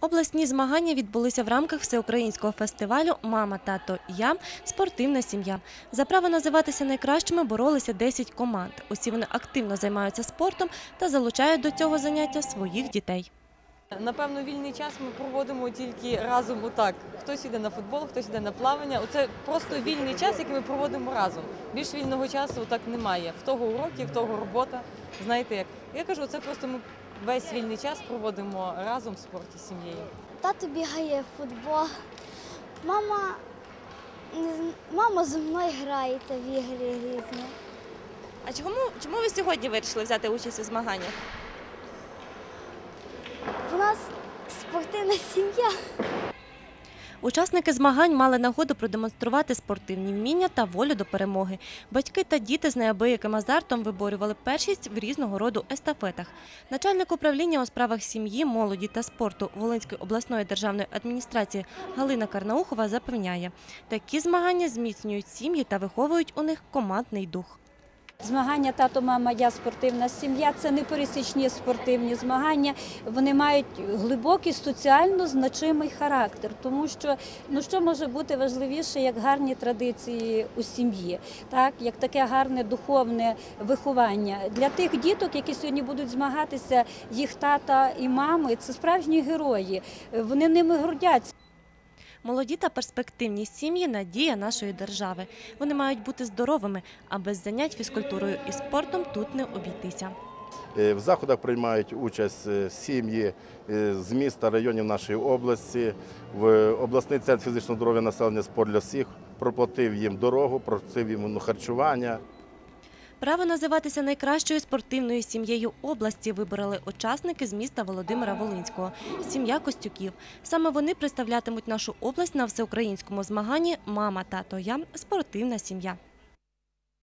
Обласні змагання відбулися в рамках всеукраїнського фестивалю Мама, тато, я спортивна сім'я. За право називатися найкращими боролися 10 команд. Усі вони активно займаються спортом та залучають до цього заняття своїх дітей. Напевно, вільний час ми проводимо тільки разом отак. Хтось іде на футбол, хтось іде на плавання. Оце просто вільний час, який ми проводимо разом. Більш вільного часу так немає. В того уроки, в того робота. Знаєте як? Я кажу, це просто ми весь вільний час проводимо разом в спорті з сім'єю. Тато бігає в футбол. Мама, мама зі мною грається в ігри різні. А чому, чому ви сьогодні вирішили взяти участь у змаганнях? У нас спортивна сім'я. Учасники змагань мали нагоду продемонструвати спортивні вміння та волю до перемоги. Батьки та діти з неабияким азартом виборювали першість в різного роду естафетах. Начальник управління у справах сім'ї, молоді та спорту Волинської обласної державної адміністрації Галина Карнаухова запевняє, такі змагання зміцнюють сім'ї та виховують у них командний дух. Змагання тато, мама, я спортивна сім'я це не пересічні спортивні змагання. Вони мають глибокий соціально значимий характер, тому що ну що може бути важливіше, як гарні традиції у сім'ї, так як таке гарне духовне виховання для тих діток, які сьогодні будуть змагатися, їх тата і мами це справжні герої. Вони ними гордяться. Молоді та перспективні сім'ї надія нашої держави. Вони мають бути здоровими, а без занять фізкультурою і спортом тут не обійтися. Е, В заходах приймають участь е, сім'ї е, з міста, районів нашої області. В обласний центр фізичного здоров'я населення спорт для всіх проплатив їм дорогу, проплатив їм ну, харчування. Право називатися найкращою спортивною сім'єю області вибороли учасники з міста Володимира Волинського. Сім'я Костюків. Саме вони представлятимуть нашу область на всеукраїнському змаганні Мама, тато, я спортивна сім'я.